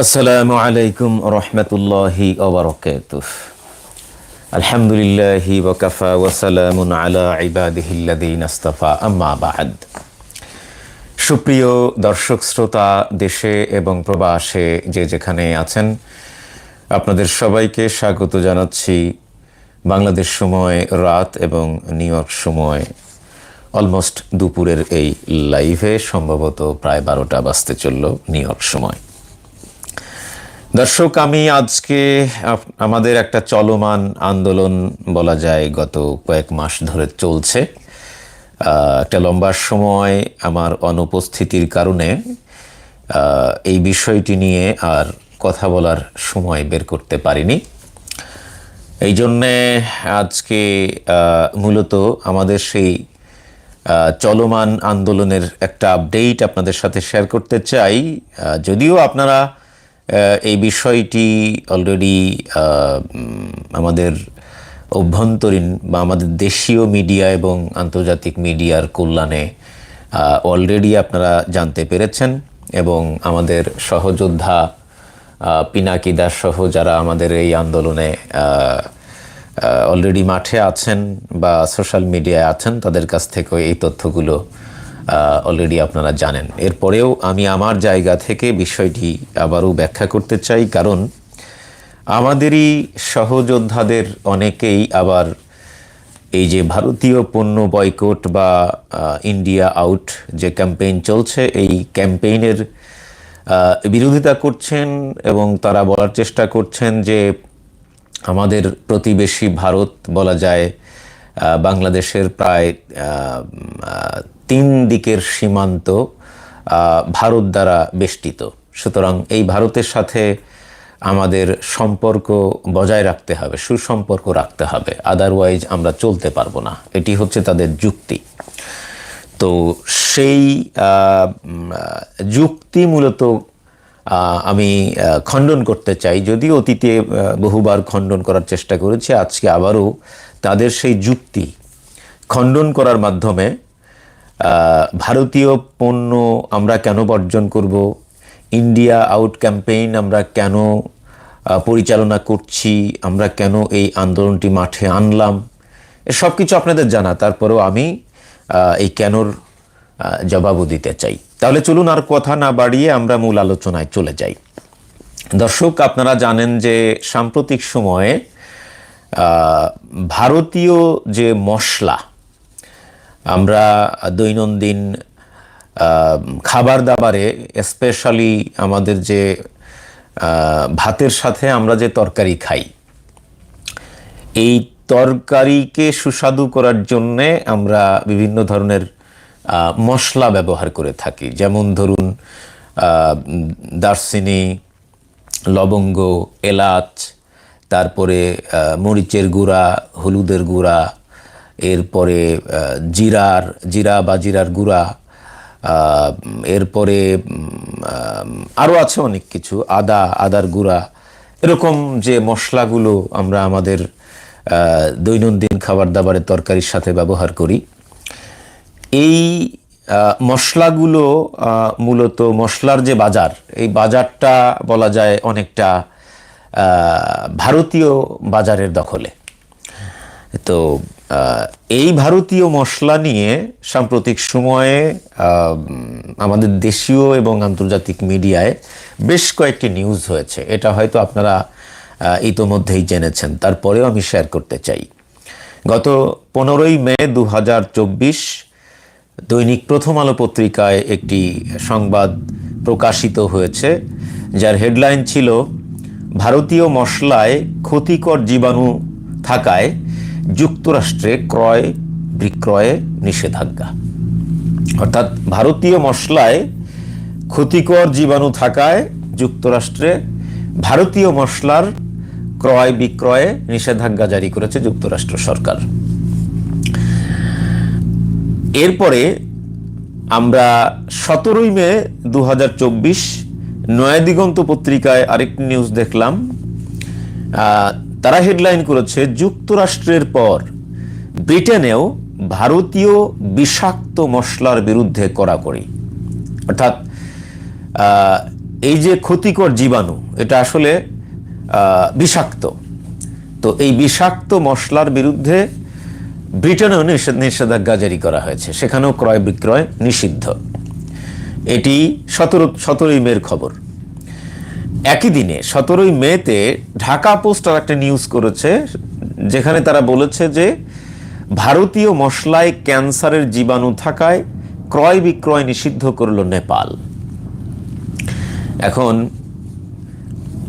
আসসালামু আলাইকুম রহমতুল্লাহি ওবরকাতুহ আলহামদুলিল্লাহি ওয়াকাফা ওয়াসালামুন আলা ইবাদিহিল্লাযীন আস্তাফা। আম্মা বাদ। সুপ্রিয় দর্শক, শ্রোতা, দেশে এবং প্রবাসে যে যেখানে আছেন, আপনাদের সবাইকে স্বাগত জানাচ্ছি। বাংলাদেশ সময় রাত এবং নিউ ইয়র্ক সময় অলমোস্ট দুপুরের এই লাইভে, সম্ভবত প্রায় বারোটা বাজতে চলল নিউ ইয়র্ক সময়। দর্শক, আমি আজকে আমাদের একটা চলমান আন্দোলন বলা যায় গত কয়েক মাস ধরে চলছে। একটা লম্বা সময় আমার অনুপস্থিতির কারণে এই বিষয়টি নিয়ে আর কথা বলার সময় বের করতে পারিনি। এই জন্যে আজকে মূলত আমাদের সেই চলমান আন্দোলনের একটা আপডেট আপনাদের সাথে শেয়ার করতে চাই। যদিও আপনারা এই বিষয়টি অলরেডি আমাদের অভ্যন্তরীণ বা আমাদের দেশীয় মিডিয়া এবং আন্তর্জাতিক মিডিয়ার কল্যাণে অলরেডি আপনারা জানতে পেরেছেন এবং আমাদের সহযোদ্ধা পিনাকি দাস সহ যারা আমাদের এই আন্দোলনে অলরেডি মাঠে আছেন বা সোশ্যাল মিডিয়ায় আছেন, তাদের কাছ থেকে এই তথ্যগুলো অলরেডি আপনারা জানেন। এরপরেও আমি আমার জায়গা থেকে বিষয়টি আবারও ব্যাখ্যা করতে চাই, কারণ আমাদেরই সহযোদ্ধাদের অনেকেই আবার এই যে ভারতীয় পণ্য বয়কট বা ইন্ডিয়া আউট যে ক্যাম্পেইন চলছে, এই ক্যাম্পেইনের বিরোধিতা করছেন এবং তারা বলার চেষ্টা করছেন যে আমাদের প্রতিবেশী ভারত বলা যায় বাংলাদেশের প্রায় তিন দিকের সীমান্ত ভারত দ্বারা বেষ্টিত। সুতরাং এই ভারতের সাথে আমাদের সম্পর্ক বজায় রাখতে হবে, সুসম্পর্ক রাখতে হবে। আদারওয়াইজ আমরা চলতে পারব না। এটি হচ্ছে তাদের যুক্তি। তো সেই যুক্তি মূলত আমি খণ্ডন করতে চাই। যদিও অতীতে বহুবার খণ্ডন করার চেষ্টা করেছি, আজকে আবারও তাদের সেই যুক্তি খণ্ডন করার মাধ্যমে ভারতীয় পণ্য আমরা কেন বর্জন করব? ইন্ডিয়া আউট ক্যাম্পেইন আমরা কেন পরিচালনা করছি? আমরা কেন এই আন্দোলনটি মাঠে আনলাম? সব কিছু আপনাদের জানা। তারপরেও আমি এই কেনর জবাবও দিতে চাই। তাহলে চলুন আর কথা না বাড়িয়ে আমরা মূল আলোচনায় চলে যাই। দর্শক, আপনারা জানেন যে সাম্প্রতিক সময়ে ভারতীয় যে মশলা, আমরা দৈনন্দিন খাবার দাবারে স্পেশালি আমাদের যে ভাতের সাথে আমরা যে তরকারি খাই, এই তরকারিকে সুস্বাদু করার জন্যে আমরা বিভিন্ন ধরনের মশলা ব্যবহার করে থাকি। যেমন ধরুন দারচিনি, লবঙ্গ, এলাচ তারপরে মরিচের গুঁড়া, হলুদের গুঁড়া, এরপরে জিরার, জিরা বা জিরার গুঁড়া এরপরে আরও আছে অনেক কিছু, আদা, আদার গুঁড়া, এরকম যে মশলাগুলো আমরা আমাদের দৈনন্দিন খাবার দাবারের তরকারির সাথে ব্যবহার করি, এই মশলাগুলো মূলত মশলার যে বাজার, এই বাজারটা বলা যায় অনেকটা ভারতীয় বাজারের দখলে। তো এই ভারতীয় মশলা নিয়ে সাম্প্রতিক সময়ে আমাদের দেশীয় এবং আন্তর্জাতিক মিডিয়ায় বেশ কয়েকটি নিউজ হয়েছে। এটা হয়তো আপনারা ইতোমধ্যেই জেনেছেন। তারপরেও আমি শেয়ার করতে চাই। গত পনেরোই মে দু হাজার চব্বিশ দৈনিক প্রথম আলো পত্রিকায় একটি সংবাদ প্রকাশিত হয়েছে, যার হেডলাইন ছিল ভারতীয় মশলায় ক্ষতিকর জীবাণু থাকায় যুক্তরাষ্ট্রে ক্রয়, বিক্রয়ে নিষেধাজ্ঞা। অর্থাৎ ভারতীয় মশলায় ক্ষতিকর জীবাণু থাকায় যুক্তরাষ্ট্রে ভারতীয় মশলার ক্রয়, বিক্রয়ে নিষেধাজ্ঞা জারি করেছে যুক্তরাষ্ট্র সরকার। এরপরে আমরা সতেরোই মে দু হাজার চব্বিশ নয়াদিগন্ত পত্রিকায় আরেকটি নিউজ দেখলাম। তারা হেডলাইন করেছে, যুক্তরাষ্ট্রের পর ব্রিটেনেও ভারতীয় বিষাক্ত মশলার বিরুদ্ধে কড়াকড়ি। অর্থাৎ এই যে ক্ষতিকর জীবাণু, এটা আসলে বিষাক্ত। তো এই বিষাক্ত মশলার বিরুদ্ধে ব্রিটেনেও নিষেধ নিষেধাজ্ঞা জারি করা হয়েছে। সেখানেও ক্রয় বিক্রয় নিষিদ্ধ। এটি সতেরো সতেরোই মের খবর। একই দিনে সতেরোই মেতে ঢাকা পোস্ট আর একটা নিউজ করেছে, যেখানে তারা বলেছে যে ভারতীয় মশলায় ক্যান্সারের জীবাণু থাকায় ক্রয় বিক্রয় নিষিদ্ধ করল নেপাল। এখন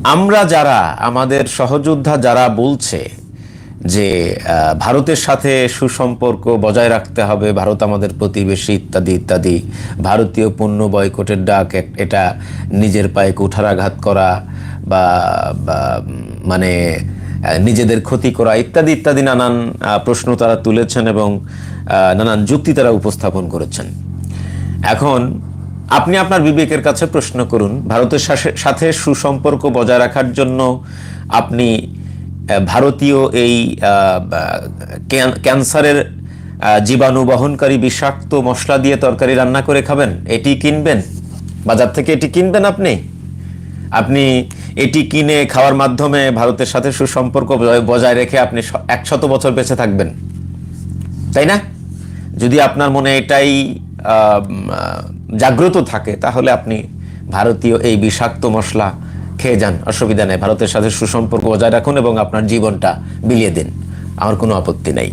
আমরা যারা, আমাদের সহযোদ্ধা যারা বলছে যে ভারতের সাথে সুসম্পর্ক বজায় রাখতে হবে, ভারত আমাদের প্রতিবেশী ইত্যাদি ইত্যাদি। ভারতীয় পণ্য বয়কটের ডাক এটা নিজের পায়ে কুঠারাঘাত করা বা মানে নিজেদের ক্ষতি করা ইত্যাদি ইত্যাদি নানান প্রশ্ন তারা তুলেছেন এবং নানান যুক্তি তারা উপস্থাপন করেছেন। এখন আপনি আপনার বিবেকের কাছে প্রশ্ন করুন, ভারতের সাথে- সুসম্পর্ক বজায় রাখার জন্য আপনি ভারতীয় এই ক্যান্সারের জীবাণু বহনকারী বিষাক্ত মশলা দিয়ে তরকারি রান্না করে খাবেন? এটি কিনবেন? বাজার থেকে এটি কিনবেন আপনি? আপনি এটি কিনে খাওয়ার মাধ্যমে ভারতের সাথে সুসম্পর্ক বজায়- রেখে আপনি একশত বছর বেঁচে থাকবেন। তাই না? যদি আপনার মনে এটাই জাগ্রত থাকে, তাহলে আপনি ভারতীয় এই বিষাক্ত মশলা খেয়ে যান, অসুবিধা নেই। ভারতের সাথে সুসম্পর্ক বজায় রাখুন এবং আপনার জীবনটা বিলিয়ে দিন। আমার কোনো আপত্তি নেই।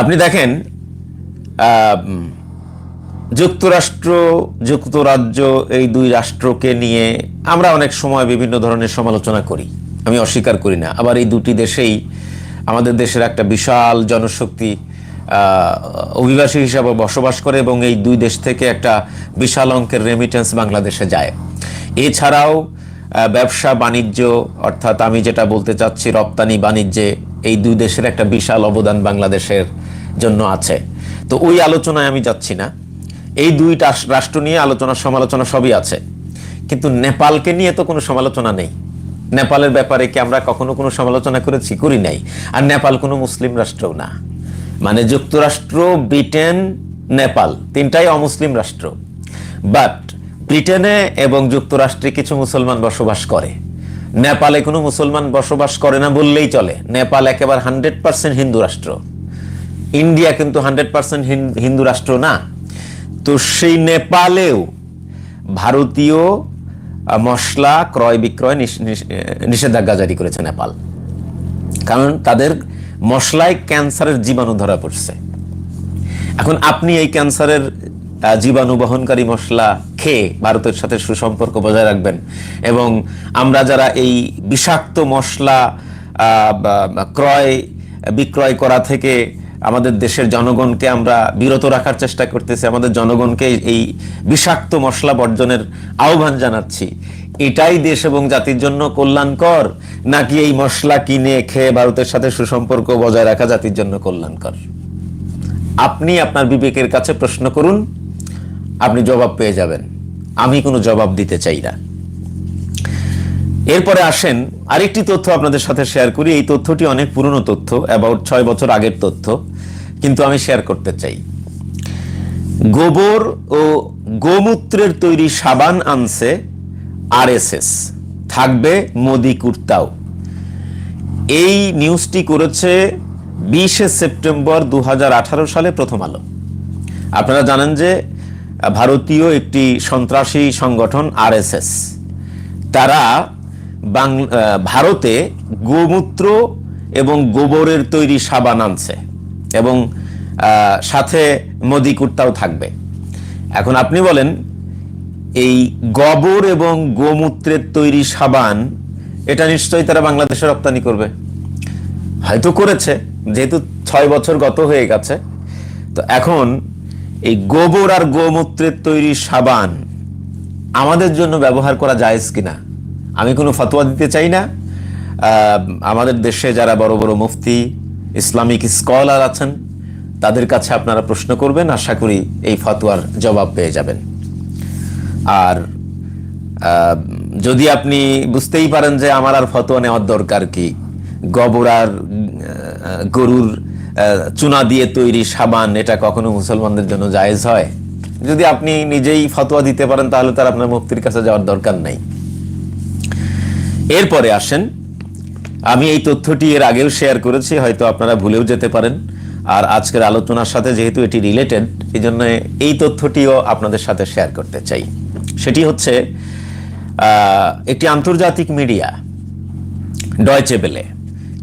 আপনি দেখেন যুক্তরাষ্ট্র, যুক্তরাজ্য, এই দুই রাষ্ট্রকে নিয়ে আমরা অনেক সময় বিভিন্ন ধরনের সমালোচনা করি। আমি অস্বীকার করি না। আবার এই দুটি দেশেই আমাদের দেশের একটা বিশাল জনশক্তি অভিবাসী হিসাবে বসবাস করে এবং এই দুই দেশ থেকে একটা বিশাল অঙ্কের রেমিটেন্স বাংলাদেশে যায়। এছাড়াও ব্যবসা, বাণিজ্য, অর্থাৎ আমি যেটা বলতে চাচ্ছি, রপ্তানি, বাণিজ্যে এই দুই দেশের একটা বিশাল অবদান বাংলাদেশের জন্য আছে। তো ওই আলোচনায় আমি যাচ্ছি না। এই দুইটা রাষ্ট্র নিয়ে আলোচনা, সমালোচনা সবই আছে। কিন্তু নেপালকে নিয়ে তো কোনো সমালোচনা নেই। নেপালের ব্যাপারে কি আমরা কখনো কোনো সমালোচনা করেছি? করি নাই। আর নেপাল কোনো মুসলিম রাষ্ট্রও না। মানে যুক্তরাষ্ট্র, ব্রিটেন, নেপাল তিনটাই অমুসলিম রাষ্ট্র। বাট ব্রিটেনে এবং যুক্তরাষ্ট্রে কিছু মুসলমান বসবাস করে। নেপালে কোনো মুসলমান বসবাস করে না বললেই চলে। নেপাল একেবারে হান্ড্রেড পার্সেন্ট হিন্দু রাষ্ট্র। ইন্ডিয়া কিন্তু হান্ড্রেড পার্সেন্ট হিন্দু রাষ্ট্র না। তো সেই নেপালেও ভারতীয় মশলা ক্রয় বিক্রয় নিষেধাজ্ঞা জারি করেছে নেপাল। কারণ তাদের মশলায় ক্যান্সারের জীবাণু ধরা পড়ছে। এখন আপনি এই ক্যান্সারের জীবাণু বহনকারী মশলা খেয়ে ভারতের সাথে সুসম্পর্ক বজায় রাখবেন। এবং আমরা যারা এই বিষাক্ত মশলা ক্রয়, বিক্রয় করা থেকে আমাদের দেশের জনগণকে আমরা বিরত রাখার চেষ্টা করতেছি, আমাদের জনগণকে এই বিষাক্ত মশলা বর্জনের আহ্বান জানাচ্ছি। এটাই দেশ এবং জাতির জন্য কল্যাণকর, নাকি এই মশলা কিনে খেয়ে ভারতের সাথে সুসম্পর্ক বজায় রাখা জাতির জন্য কল্যাণকর? আপনি আপনার বিবেকের কাছে প্রশ্ন করুন, আপনি জবাব পেয়ে যাবেন। আমি কোনো জবাব দিতে চাই না। এরপরে আসেন, আরেকটি তথ্য আপনাদের সাথে শেয়ার করি। এই তথ্যটি অনেক পুরনো তথ্য অ্যাবাউট ছয় বছর আগের তথ্য, কিন্তু আমি শেয়ার করতে চাই। গোবর ও গোমূত্রের তৈরি সাবান আনছে আরএসএস। থাকবে মোদি কুর্তাও। এই নিউজটি করেছে বিশে সেপ্টেম্বর দু হাজার আঠারো সালে প্রথম আলো। আপনারা জানেন যে ভারতীয় একটি সন্ত্রাসী সংগঠন আরএসএস। তারা ভারতে গোমূত্র এবং গোবরের তৈরি সাবান আনছে এবং সাথে মোদি কুর্তাও থাকবে। এখন আপনি বলেন, এই গোবর এবং গোমূত্রের তৈরি সাবান, এটা নিশ্চয়ই তারা বাংলাদেশে রপ্তানি করবে? হয়তো করেছে, যেহেতু ছয় বছর গত হয়ে গেছে। তো এখন এই গোবর আর গোমূত্রের তৈরি সাবান আমাদের জন্য ব্যবহার করা জায়েজ কিনা? আমি কোনো ফতোয়া দিতে চাই না। আমাদের দেশে যারা বড় বড় মুফতি, ইসলামিক স্কলার আছেন, তাদের কাছে আপনারা প্রশ্ন করবেন, আশা করি এই ফতোয়ার জবাব পেয়ে যাবেন। আর যদি আপনি বুঝতেই পারেন যে আমার আর ফতোয়া নেওয়ার দরকার কি, গোবর আর গরুর চুনা দিয়ে তৈরি সাবান, এটা কখনো মুসলমানদের জন্য জায়েজ হয়? যদি আপনি নিজেই ফতোয়া দিতে পারেন, তাহলে তার আপনার মুক্তির কাছে যাওয়ার দরকার নাই। এরপরে আসেন, আমি এই তথ্যটি এর আগেও শেয়ার করেছি, হয়তো আপনারা ভুলেও যেতে পারেন। আর আজকের আলোচনার সাথে যেহেতু এটি রিলেটেড এই জন্য এই তথ্যটিও আপনাদের সাথে শেয়ার করতে চাই। সেটি হচ্ছে একটি আন্তর্জাতিক মিডিয়া ডয়চে বেলে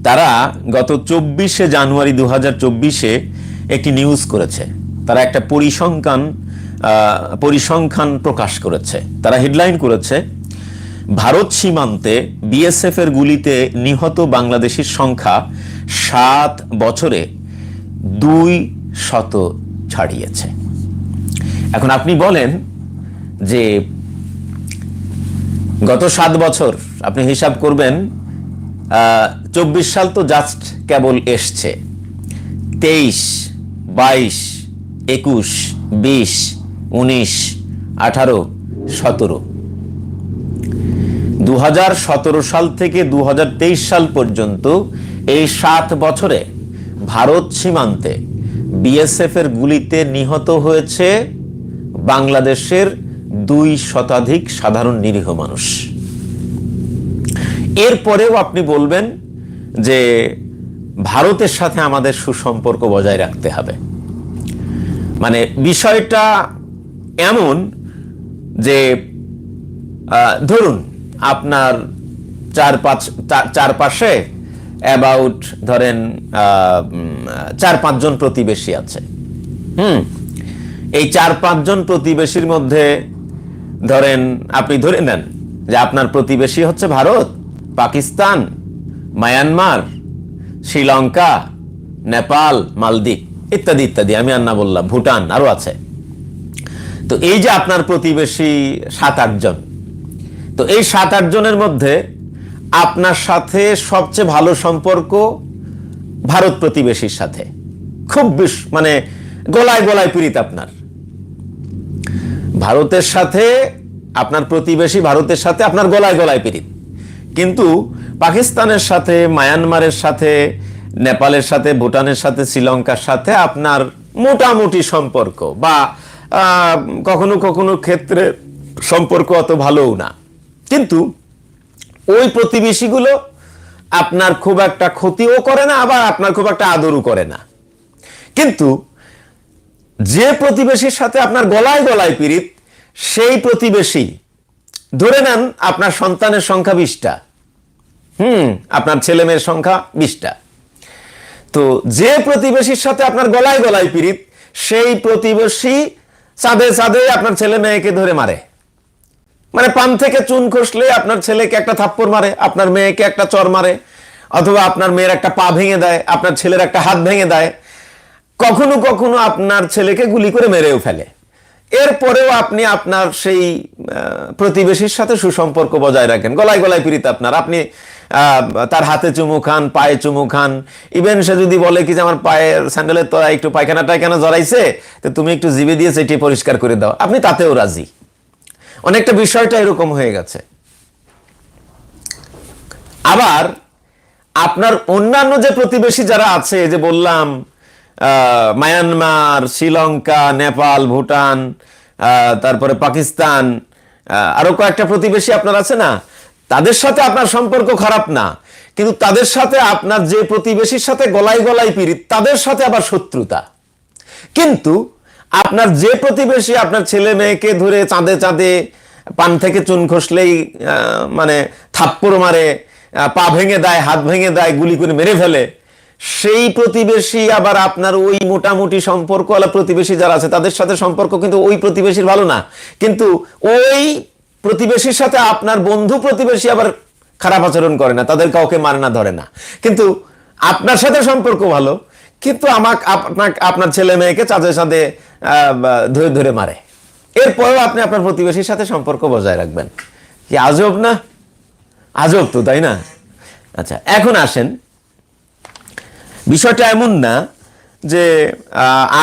তারা গত চব্বিশে জানুয়ারি দু চব্বিশে একটি নিউজ করেছে। তারা একটা পরিসংখ্যান পরিসংখ্যান প্রকাশ করেছে। তারা হেডলাইন করেছে, ভারত সীমান্তে বিএসএফ এর গুলিতে নিহত বাংলাদেশের সংখ্যা সাত বছরে দুই শত ছাড়িয়েছে। এখন আপনি বলেন যে গত সাত বছর আপনি হিসাব করবেন চব্বিশ সাল তো জাস্ট কেবল এসছে। তেইশ, বাইশ, একুশ, বিশ, উনিশ, আঠারো, সতেরো। দু সাল থেকে দু হাজার তেইশ সাল পর্যন্ত এই সাত বছরে ভারত সীমান্তে বিএসএফ এর গুলিতে নিহত হয়েছে বাংলাদেশের দুই শতাধিক সাধারণ নিরীহ মানুষ। এরপরেও আপনি বলবেন যে ভারতের সাথে আমাদের সুসম্পর্ক বজায় রাখতে হবে। মানে বিষয়টা এমন যে ধরুন আপনার চার পাঁচ চার- চারপাশে অ্যাবাউট ধরেন চার পাঁচজন প্রতিবেশী আছে। হুম? এই চার পাঁচজন প্রতিবেশীর মধ্যে ধরেন, আপনি ধরে নেন যে আপনার প্রতিবেশী হচ্ছে ভারত পাকিস্তান, মায়ানমার, শ্রীলঙ্কা, নেপাল, মালদ্বীপ, ইত্যাদি ইত্যাদি। আমি আর না বললাম, ভুটান আরও আছে। তো এই যে আপনার প্রতিবেশী সাত আটজন তো এই সাত আটজনের মধ্যে আপনার সাথে সবচেয়ে ভালো সম্পর্ক ভারত প্রতিবেশীর সাথে। খুব বেশ মানে গলায় গলায় পীড়িত আপনার। ভারতের সাথে, আপনার প্রতিবেশী ভারতের সাথে আপনার গলায় গলায় পীড়িত। কিন্তু পাকিস্তানের সাথে, মায়ানমারের সাথে, নেপালের সাথে, ভুটানের সাথে, শ্রীলঙ্কার সাথে আপনার মোটামুটি সম্পর্ক বা কখনো কখনো ক্ষেত্রে সম্পর্ক অত ভালোও না। কিন্তু ওই প্রতিবেশীগুলো আপনার খুব একটা ক্ষতিও করে না, আবার আপনার খুব একটা আদরও করে না। কিন্তু যে প্রতিবেশীর সাথে আপনার গলায় গলায় পীড়িত, সেই প্রতিবেশী, ধরে নেন আপনার সন্তানের সংখ্যা বিশটা হুম, আপনার ছেলে মেয়ের সংখ্যা বিশটা। তো যে প্রতিবেশীর সাথে আপনার গলায় গলায় পীড়িত, সেই প্রতিবেশী চাঁদে চাঁদে আপনার ছেলে মেয়েকে ধরে মারে। মানে পান থেকে চুন খসলে আপনার ছেলেকে একটা থাপ্পড় মারে, আপনার মেয়েকে একটা চর মারে, অথবা আপনার মেয়ের একটা পা ভেঙে দেয়, আপনার ছেলের একটা হাত ভেঙে দেয়, কখনো কখনো আপনার ছেলেকে গুলি করে মেরেও ফেলে। এরপরেও আপনি আপনার সেই প্রতিবেশীর সাথে সুসম্পর্ক বজায় রাখেন। গলায় গলায় পীড়িত আপনার। আপনি তার হাতে চুমু খান, পায়ে চুমু খান। ইভেন সে যদি বলে কি যে আমার পায়ের স্যান্ডেলের তো একটু পায়খানা টায়খানা জড়াইছে, তো তুমি একটু জিবে দিয়ে সেটি পরিষ্কার করে দাও। আপনি তাতেও রাজি। অনেকটা বিষয়টা এরকম হয়ে গেছে। আবার আপনার অন্যান্য যে প্রতিবেশী যারা আছে যে বললাম মায়ানমার শ্রীলঙ্কা নেপাল ভুটান তারপরে পাকিস্তান আহ, আরও কয়েকটা প্রতিবেশী আপনার আছে না? তাদের সাথে আপনার সম্পর্ক খারাপ না কিন্তু তাদের সাথে আপনার যে প্রতিবেশীর সাথে গলায় গলায় পীড়িত তাদের সাথে আবার শত্রুতা। কিন্তু আপনার যে প্রতিবেশী আপনার ছেলে মেয়েকে ধরে চাঁদে চাঁদে পান থেকে চুন খসলেই মানে থাপ্পড় মারে পা ভেঙে দেয় হাত ভেঙে দেয় গুলি করে মেরে ফেলে সেই প্রতিবেশী আবার আপনার ওই মোটামুটি সম্পর্কওয়ালা প্রতিবেশী যারা আছে তাদের সাথে সম্পর্ক কিন্তু ওই প্রতিবেশীর ভালো না। কিন্তু ওই প্রতিবেশীর সাথে আপনার বন্ধু প্রতিবেশী আবার খারাপ আচরণ করে না তাদের কাউকে মানে না ধরে না। কিন্তু আপনার সাথে সম্পর্ক ভালো কিন্তু আমাকে আপনার আপনার ছেলে মেয়েকে চাঁদে চাঁদে আহ, ধরে ধরে মারে। এরপরেও আপনি আপনার প্রতিবেশীর সাথে সম্পর্ক বজায় রাখবেন। কি আজব না? আজব তো তাই না? আচ্ছা এখন আসেন। বিষয়টা এমন না যে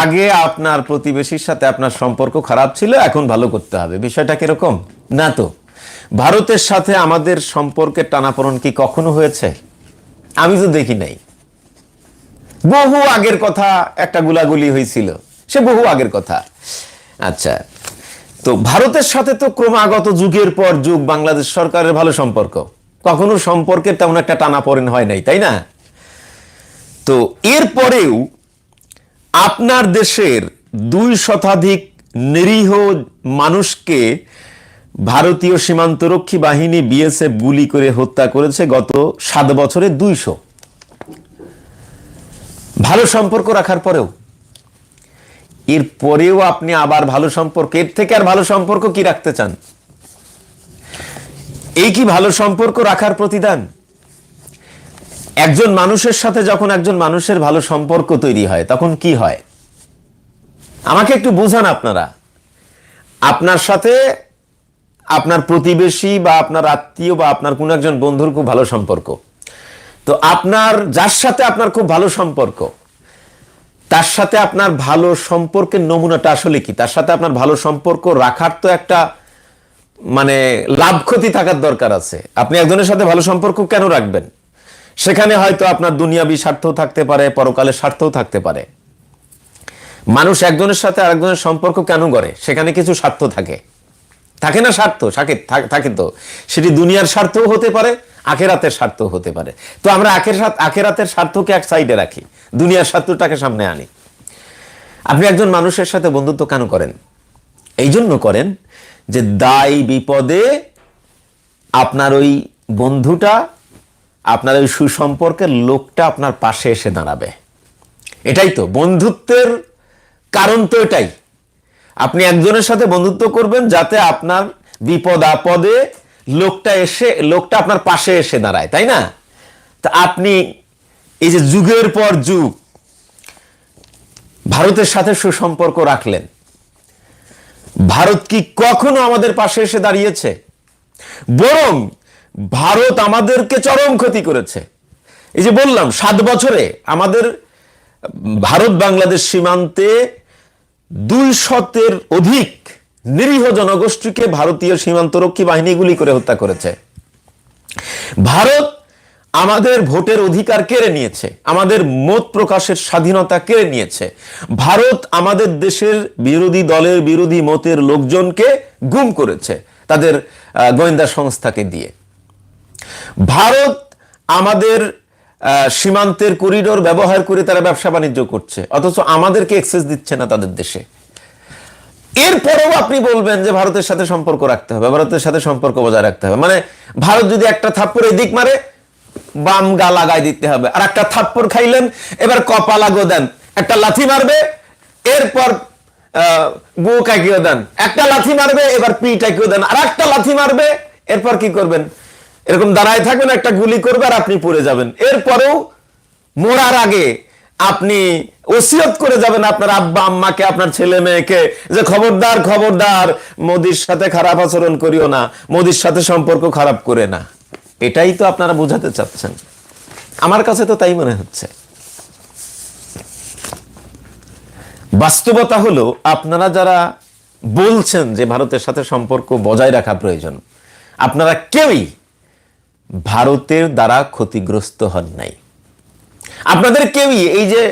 আগে আপনার প্রতিবেশীর সাথে আপনার সম্পর্ক খারাপ ছিল, এখন ভালো করতে হবে। বিষয়টা কীরকম? না তো। ভারতের সাথে আমাদের সম্পর্কের টানাপোড়ন কি কখনো হয়েছে? আমি তো দেখি নাই। বহু আগের কথা একটা গুলাগুলি হয়েছিল। সে বহু আগের কথা। আচ্ছা তো ভারতের সাথে তো ক্রমাগত যুগের পর যুগ বাংলাদেশ সরকারের ভালো সম্পর্ক। কখনো সম্পর্কের তেমন একটা টানাপোড়েন হয় নাই, তাই না? তো এরপরেও আপনার দেশের দুই শতাধিক নিরীহ মানুষকে ভারতীয় সীমান্তরক্ষী বাহিনী বিএসএফ গুলি করে হত্যা করেছে গত সাত বছরে দুইশো। ভালো সম্পর্ক রাখার পরেও। এর পরেও আপনি আবার ভালো সম্পর্ক, এর থেকে আর ভালো সম্পর্ক কি রাখতে চান? এই কি ভালো সম্পর্ক রাখার প্রতিদান? একজন মানুষের সাথে যখন একজন মানুষের ভালো সম্পর্ক তৈরি হয়, তখন কি হয়? আমাকে একটু বুঝান আপনারা। আপনার সাথে আপনার প্রতিবেশী বা আপনার আত্মীয় বা আপনার কোনো একজন বন্ধুর খুব ভালো সম্পর্ক। তো আপনার, যার সাথে আপনার খুব ভালো সম্পর্ক, তার সাথে আপনার ভালো সম্পর্কের নমুনাটা আসলে কি? তার সাথে আপনার ভালো সম্পর্ক রাখার তো একটা মানে লাভ ক্ষতি থাকার দরকার আছে। আপনি একজনের সাথে ভালো সম্পর্ক কেন রাখবেন? সেখানে হয়তো আপনার দুনিয়াবি স্বার্থও থাকতে পারে, পরকালের স্বার্থও থাকতে পারে। মানুষ একজনের সাথে আরেকজনের সম্পর্ক কেন করে সেখানে কিছু স্বার্থ থাকে। থাকে না স্বার্থ? থাকে তো। সেটি দুনিয়ার স্বার্থও হতে পারে, আখেরাতের স্বার্থও হতে পারে। তো আমরা আখের আখেরাতের স্বার্থকে এক সাইডে রাখি। দুনিয়ার স্বার্থটাকে সামনে আনি। আপনি একজন মানুষের সাথে বন্ধুত্ব কেন করেন? এই জন্য করেন যে দায় বিপদে আপনার ওই বন্ধুটা আপনার ওই সুসম্পর্কের লোকটা আপনার পাশে এসে দাঁড়াবে। এটাই তো, বন্ধুত্বের কারণ তো এটাই। আপনি একজনের সাথে বন্ধুত্ব করবেন যাতে আপনার বিপদ আপদে লোকটা এসে, লোকটা আপনার পাশে এসে দাঁড়ায়, তাই না? তা আপনি এই যে যুগের পর যুগ, ভারতের সাথে সুসম্পর্ক রাখলেন। ভারত কি কখনো আমাদের পাশে এসে দাঁড়িয়েছে? বরং ভারত আমাদেরকে চরম ক্ষতি করেছে। এই যে বললাম, সাত বছরে আমাদের ভারত বাংলাদেশ সীমান্তে দুই শতের অধিক নিরীহ জনগোষ্ঠীকে ভারতীয় সীমান্তরক্ষী বাহিনী গুলি করে হত্যা করেছে। ভারত আমাদের ভোটের অধিকার কেড়ে নিয়েছে, আমাদের মত প্রকাশের স্বাধীনতা কেড়ে নিয়েছে। ভারত আমাদের দেশের বিরোধী দলের বিরোধী মতের লোকজনকে গুম করেছে, তাদের গোয়েন্দা সংস্থাকে দিয়ে। ভারত আমাদের সীমান্তের করিডোর ব্যবহার করে তারা ব্যবসা বাণিজ্য করছে, অথচ আমাদেরকে এক্সেস দিচ্ছে না তাদের দেশে। এরপরেও আপনি বলবেন যে ভারতের সাথে সম্পর্ক রাখতে হবে, ভারতের সাথে সম্পর্ক বজায় রাখতে হবে। মানে ভারত যদি একটা থাপ্পড় এদিক মারে, বাম গা লাগাই দিতে হবে। আর একটা থাপ্পড় খাইলেন, এবার কপা লাগো দেন। একটা লাথি মারবে, এরপর বউ কাকিও দেন। একটা লাথি মারবে, এবার পিটাকিও দেন। আর একটা লাথি মারবে, এরপর কি করবেন? এরকম দাঁড়ায় থাকবেন, একটা গুলি করবে আর আপনি পড়ে যাবেন। এরপরেও মরার আগে আপনি ওসিয়ত করে যাবেন আপনার আব্বা, আম্মাকে, আপনার ছেলে মেয়েকে যে খবরদার খবরদার, মোদির সাথে খারাপ আচরণ করিও না, মোদির সাথে সম্পর্ক খারাপ করে না। এটাই তো আপনারা বোঝাতে চাচ্ছেন। আমার কাছে তো তাই মনে হচ্ছে। বাস্তবতা হলো, আপনারা যারা বলছেন যে ভারতের সাথে সম্পর্ক বজায় রাখা প্রয়োজন, আপনারা কেউই ভারতের দ্বারা ক্ষতিগ্রস্ত হন নাই। আপনাদের কেউই এই যে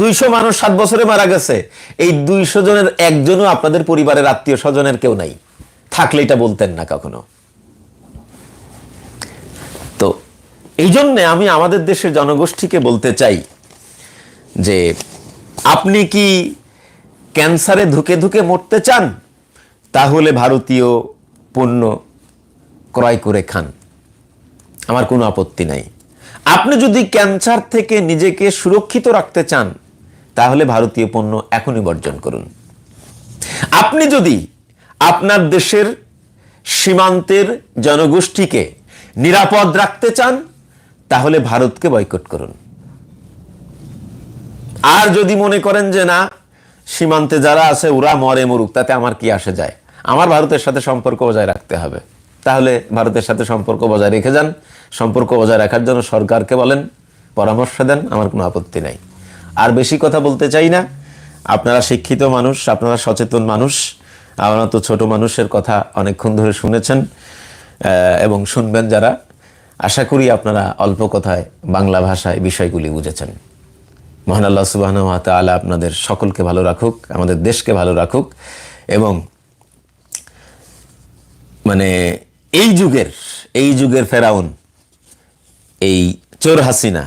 দুইশো মানুষ সাত বছরে মারা গেছে, এই দুইশো জনের একজনও আপনাদের পরিবারের আত্মীয় স্বজনের কেউ নাই। থাকলে এটা বলতেন না কখনো। তো এই জন্যে আমি আমাদের দেশের জনগোষ্ঠীকে বলতে চাই যে, আপনি কি ক্যান্সারে ধুকে ধুকে মরতে চান? তাহলে ভারতীয় পণ্য ক্রয় করে খান। আমার কোনো আপত্তি নাই। আপনি যদি ক্যান্সার থেকে নিজেকে সুরক্ষিত রাখতে চান, তাহলে ভারতীয় পণ্য এখনই বর্জন করুন। আপনি যদি আপনার দেশের সীমান্তের জনগোষ্ঠীকে নিরাপদ রাখতে চান, তাহলে ভারতকে বয়কট করুন। আর যদি মনে করেন যে না, সীমান্তে যারা আছে, ওরা মরে মরুক, তাতে আমার কি আসে যায়? আমার ভারতের সাথে সম্পর্ক বজায় রাখতে হবে। তাহলে ভারতের সাথে সম্পর্ক বজায় রেখে যান। সম্পর্ক বজায় রাখার জন্য সরকারকে বলেন, পরামর্শ দেন, আমার কোনো আপত্তি নাই। আর বেশি কথা বলতে চাই না। আপনারা শিক্ষিত মানুষ, আপনারা সচেতন মানুষ আপনারা তো ছোট মানুষের কথা অনেকক্ষণ ধরে শুনেছেন এবং শুনবেন যারা। আশা করি আপনারা অল্প কথায় বাংলা ভাষায় বিষয়গুলি বুঝেছেন। মহান আল্লাহ সুবাহ তালা আপনাদের সকলকে ভালো রাখুক, আমাদের দেশকে ভালো রাখুক, এবং মানে এই যুগের এই যুগের ফেরাউন, এই চোর হাসিনা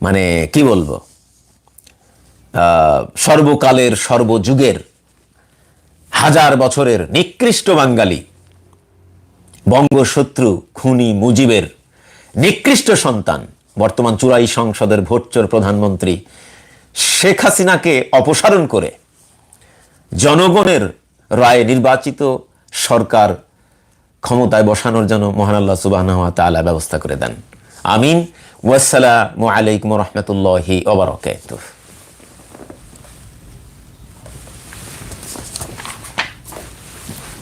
মানে কি বলব? সর্বকালের, সর্বযুগের, হাজার বছরের নিকৃষ্ট বাঙালি, বঙ্গশত্রু, খুনি, মুজিবের নিকৃষ্ট সন্তান, বর্তমান চুরাই সংসদের ভোটচোর প্রধানমন্ত্রী শেখ হাসিনাকে অপসারণ করে জনগণের রায়ে নির্বাচিত সরকার ক্ষমতায় বসানোর জন্য মহান আল্লাহ সুবাহ তালা ব্যবস্থা করে দেন। আমিন। ওয়াসালামু আলাইকুম রহমতুল্লাহি ওবরাকাতুহ